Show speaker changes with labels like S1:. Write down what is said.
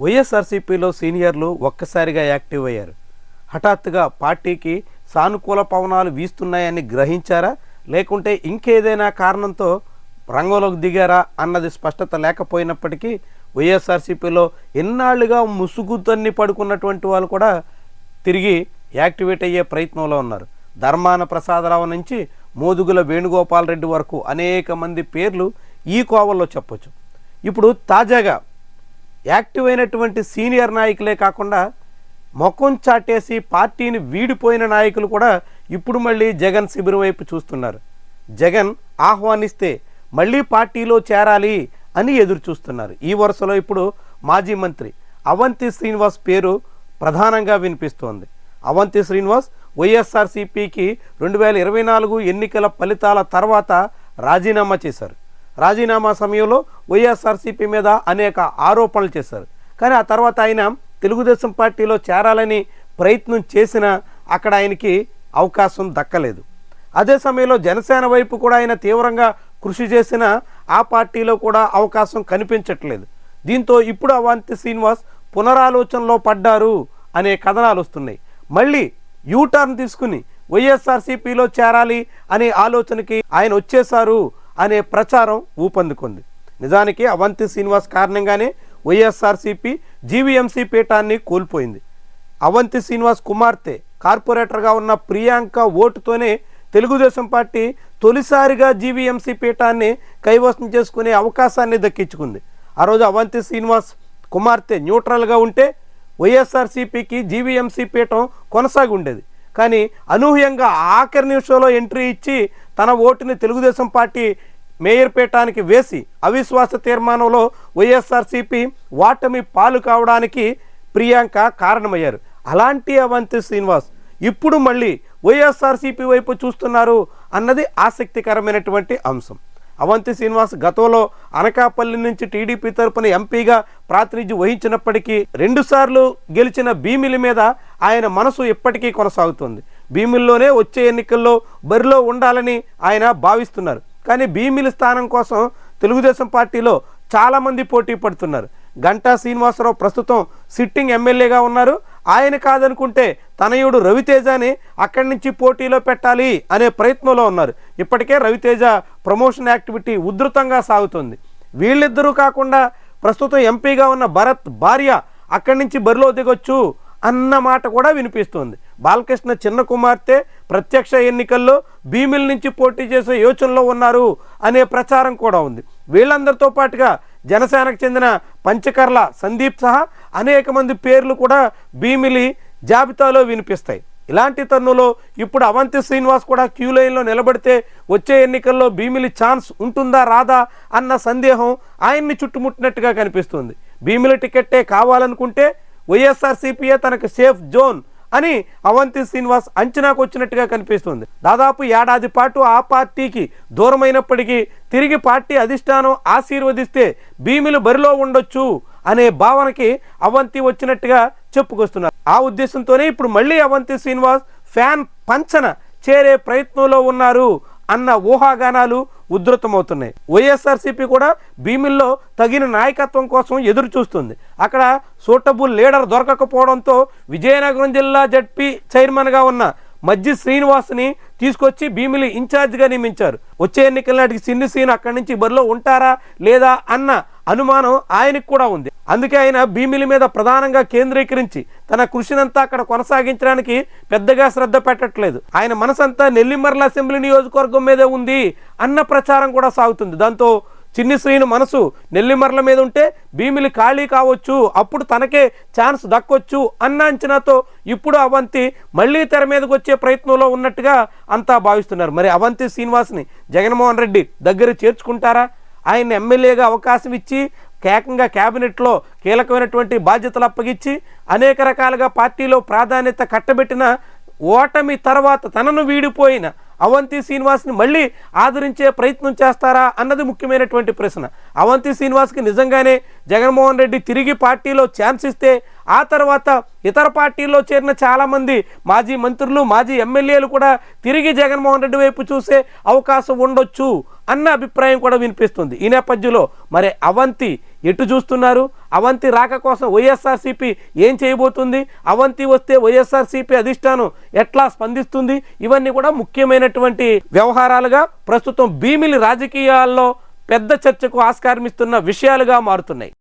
S1: వైఎస్ఆర్సీపీలో సీనియర్లు ఒక్కసారిగా యాక్టివ్ అయ్యారు. హఠాత్తుగా పార్టీకి సానుకూల పవనాలు వీస్తున్నాయని గ్రహించారా? లేకుంటే ఇంకేదైనా కారణంతో రంగంలోకి దిగారా అన్నది స్పష్టత లేకపోయినప్పటికీ వైఎస్ఆర్సీపీలో ఎన్నాళ్ళుగా ముసుగుద్దన్ని పడుకున్నటువంటి వాళ్ళు కూడా తిరిగి యాక్టివేట్ అయ్యే ప్రయత్నంలో ఉన్నారు. ధర్మాన ప్రసాదరావు నుంచి మోదుగుల వేణుగోపాల్ రెడ్డి వరకు అనేక మంది పేర్లు ఈ కోవల్లో చెప్పొచ్చు. ఇప్పుడు తాజాగా యాక్టివ్ అయినటువంటి సీనియర్ నాయకులే కాకుండా మొఖం చాటేసి పార్టీని వీడిపోయిన నాయకులు కూడా ఇప్పుడు మళ్ళీ జగన్ శిబిరం వైపు చూస్తున్నారు. జగన్ ఆహ్వానిస్తే మళ్ళీ పార్టీలో చేరాలి అని ఎదురు చూస్తున్నారు. ఈ వరుసలో ఇప్పుడు మాజీ మంత్రి అవంతి శ్రీనివాస్ పేరు ప్రధానంగా వినిపిస్తోంది. అవంతి శ్రీనివాస్ వైఎస్ఆర్సీపీకి రెండు వేల ఇరవై నాలుగు ఎన్నికల ఫలితాల తర్వాత రాజీనామా చేశారు. రాజీనామా సమయంలో వైఎస్ఆర్సీపీ మీద అనేక ఆరోపణలు చేశారు. కానీ ఆ తర్వాత ఆయన తెలుగుదేశం పార్టీలో చేరాలని ప్రయత్నం చేసినా అక్కడ ఆయనకి అవకాశం దక్కలేదు. అదే సమయంలో జనసేన వైపు కూడా ఆయన తీవ్రంగా కృషి చేసిన ఆ పార్టీలో కూడా అవకాశం కనిపించట్లేదు. దీంతో ఇప్పుడు అవంతి శ్రీనివాస్ పునరాలోచనలో పడ్డారు అనే కథనాలు వస్తున్నాయి. మళ్ళీ యూటర్న్ తీసుకుని వైఎస్ఆర్సీపీలో చేరాలి అనే ఆలోచనకి ఆయన వచ్చేశారు అనే ప్రచారం ఊపందుకుంది. నిజానికి అవంతి శ్రీనివాస్ కారణంగానే వైఎస్ఆర్సీపీ జీవీఎంసీ పీఠాన్ని కోల్పోయింది. అవంతి శ్రీనివాస్ కుమార్తె కార్పొరేటర్గా ఉన్న ప్రియాంక ఓటుతోనే తెలుగుదేశం పార్టీ తొలిసారిగా జీవీఎంసీ పీఠాన్ని కైవసం చేసుకునే అవకాశాన్ని దక్కించుకుంది. ఆ రోజు అవంతి శ్రీనివాస్ కుమార్తె న్యూట్రల్గా ఉంటే వైఎస్ఆర్సీపీకి జీవీఎంసీ పీఠం కొనసాగి ఉండేది కానీ అనూహ్యంగా ఆఖరి నిమిషంలో ఎంట్రీ ఇచ్చి తన ఓటుని తెలుగుదేశం పార్టీ మేయర్ పీఠానికి వేసి అవిశ్వాస తీర్మానంలో వైఎస్ఆర్సీపీ వాటమి పాలు కావడానికి ప్రియాంక కారణమయ్యారు. అలాంటి అవంతి శ్రీనివాస్ ఇప్పుడు మళ్ళీ వైఎస్ఆర్సీపీ వైపు చూస్తున్నారు అన్నది ఆసక్తికరమైనటువంటి అంశం. అవంతి శ్రీనివాస్ గతంలో అనకాపల్లి నుంచి టీడీపీ తరపున ఎంపీగా ప్రాతినిధ్యం వహించినప్పటికీ రెండుసార్లు గెలిచిన భీమిలి మీద ఆయన మనసు ఇప్పటికీ కొనసాగుతుంది. భీమిల్లోనే వచ్చే ఎన్నికల్లో బరిలో ఉండాలని ఆయన భావిస్తున్నారు. కానీ భీమిలి స్థానం కోసం తెలుగుదేశం పార్టీలో చాలామంది పోటీ పడుతున్నారు. గంటా శ్రీనివాసరావు ప్రస్తుతం సిట్టింగ్ ఎమ్మెల్యేగా ఉన్నారు. ఆయన కాదనుకుంటే తనయుడు రవితేజని అక్కడి నుంచి పోటీలో పెట్టాలి అనే ప్రయత్నంలో ఉన్నారు. ఇప్పటికే రవితేజ ప్రమోషన్ యాక్టివిటీ ఉధృతంగా సాగుతుంది. వీళ్ళిద్దరూ కాకుండా ప్రస్తుతం ఎంపీగా ఉన్న భరత్ భార్య అక్కడి నుంచి బరిలో దిగొచ్చు అన్న మాట కూడా వినిపిస్తుంది. బాలకృష్ణ చిన్న కుమార్తె ప్రత్యక్ష ఎన్నికల్లో భీమిల నుంచి పోటీ చేసే యోచనలో ఉన్నారు అనే ప్రచారం కూడా ఉంది. వీళ్ళందరితో పాటుగా జనసేనకు చెందిన పంచకర్ల సందీప్ సహా అనేక మంది పేర్లు కూడా భీమిలి జాబితాలో వినిపిస్తాయి. ఇలాంటి తరుణంలో ఇప్పుడు అవంతి శ్రీనివాస్ కూడా క్యూ లైన్లో నిలబడితే వచ్చే ఎన్నికల్లో భీమిలి ఛాన్స్ ఉంటుందా రాదా అన్న సందేహం ఆయన్ని చుట్టుముట్టినట్టుగా కనిపిస్తుంది. భీమిలి టికెట్టే కావాలనుకుంటే వైఎస్ఆర్సీపీఏ తనకు సేఫ్ జోన్ అని అవంతి శ్రీనివాస్ అంచనాకు వచ్చినట్టుగా కనిపిస్తుంది. దాదాపు ఏడాది పాటు ఆ పార్టీకి దూరమైనప్పటికీ తిరిగి పార్టీ అధిష్టానం ఆశీర్వదిస్తే భీమిలు బరిలో ఉండొచ్చు అనే భావనకి అవంతి వచ్చినట్టుగా చెప్పుకొస్తున్నారు. ఆ ఉద్దేశంతోనే ఇప్పుడు మళ్ళీ అవంతి శ్రీనివాస్ ఫ్యాన్ పంచన చేరే ప్రయత్నంలో ఉన్నారు అన్న ఊహాగానాలు ఉధృతమవుతున్నాయి. వైఎస్ఆర్సీపీ కూడా భీమిల్లో తగిన నాయకత్వం కోసం ఎదురు చూస్తుంది అక్కడ సూటబుల్ లీడర్ దొరకకపోవడంతో విజయనగరం జిల్లా జడ్పీ చైర్మన్గా ఉన్న మజ్జి శ్రీనివాస్ని తీసుకొచ్చి భీమిలి ఇన్ఛార్జ్గా నియమించారు. వచ్చే ఎన్నికల నాటికి సిన్ని సీన్ అక్కడి నుంచి బరిలో ఉంటారా లేదా అన్న అనుమానం ఆయనకు కూడా ఉంది. అందుకే ఆయన భీమిలి మీద ప్రధానంగా కేంద్రీకరించి తన కృషినంతా అక్కడ కొనసాగించడానికి పెద్దగా శ్రద్ధ పెట్టట్లేదు. ఆయన మనసంతా నెల్లిమర్ల అసెంబ్లీ నియోజకవర్గం మీదే ఉంది అన్న ప్రచారం కూడా సాగుతుంది. దాంతో చిన్ని శ్రీను మనసు నెల్లిమర్ల మీద ఉంటే భీమిలి ఖాళీ కావచ్చు అప్పుడు తనకే ఛాన్స్ దక్కొచ్చు అన్న అంచనాతో ఇప్పుడు అవంతి మళ్ళీ తెర మీదకి వచ్చే ప్రయత్నంలో ఉన్నట్టుగా అంతా భావిస్తున్నారు. మరి అవంతి శ్రీనివాస్ని జగన్మోహన్ రెడ్డి దగ్గర చేర్చుకుంటారా? ఆయన ఎమ్మెల్యేగా అవకాశం ఇచ్చి ఏకంగా క్యాబినెట్లో కీలకమైనటువంటి బాధ్యతలు అప్పగించి అనేక రకాలుగా పార్టీలో ప్రాధాన్యత కట్టబెట్టిన ఓటమి తర్వాత తనను వీడిపోయిన అవంతి శ్రీనివాస్ని మళ్ళీ ఆదరించే ప్రయత్నం చేస్తారా అన్నది ముఖ్యమైనటువంటి ప్రశ్న. అవంతి శ్రీనివాస్కి నిజంగానే జగన్మోహన్ రెడ్డి తిరిగి పార్టీలో ఛాన్స్ ఇస్తే ఆ తర్వాత ఇతర పార్టీల్లో చేరిన చాలామంది మాజీ మంత్రులు మాజీ ఎమ్మెల్యేలు కూడా తిరిగి జగన్మోహన్ రెడ్డి వైపు చూసే అవకాశం ఉండొచ్చు అన్న అభిప్రాయం కూడా వినిపిస్తుంది. ఈ నేపథ్యంలో మరి అవంతి ఎటు చూస్తున్నారు? అవంతి రాక కోసం వైఎస్ఆర్సీపీ ఏం చేయబోతుంది? అవంతి వస్తే వైఎస్ఆర్సీపీ అధిష్టానం ఎట్లా స్పందిస్తుంది? ఇవన్నీ కూడా ముఖ్యమైనటువంటి వ్యవహారాలుగా ప్రస్తుతం భీమిలి రాజకీయాల్లో పెద్ద చర్చకు ఆస్కారం ఇస్తున్న విషయాలుగా మారుతున్నాయి.